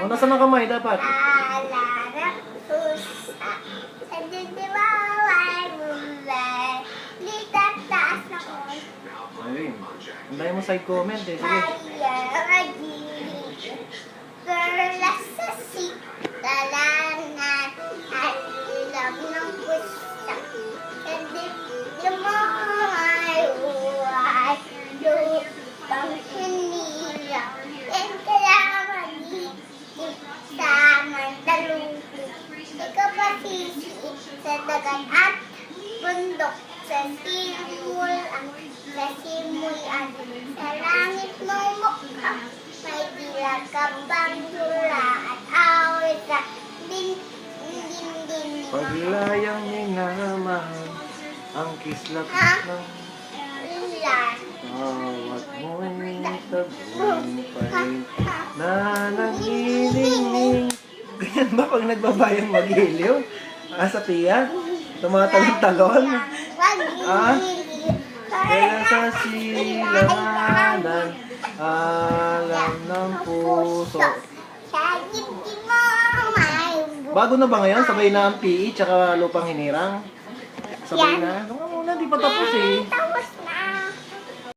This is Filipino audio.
O, nasa ng kamay dapat? Ayun. Ang dami mo side comment eh. Sige. Yan kaya magiging. Sa at bundok sa simul ang sa simulan sa langit at awit sa din din din Paglayang minamahal ang kislap ng mo'y tagumpay na nangiling Ganyan ba pag nagbabayang mag-iliw? Ah, sa tiyan? Tumatalon-talon? Ah? Kaya sa silanganan alam ng puso Bago na ba ngayon? Sabay na ang PE tsaka lupang hinirang? Sabay na? Ano nga muna, di pa tapos eh.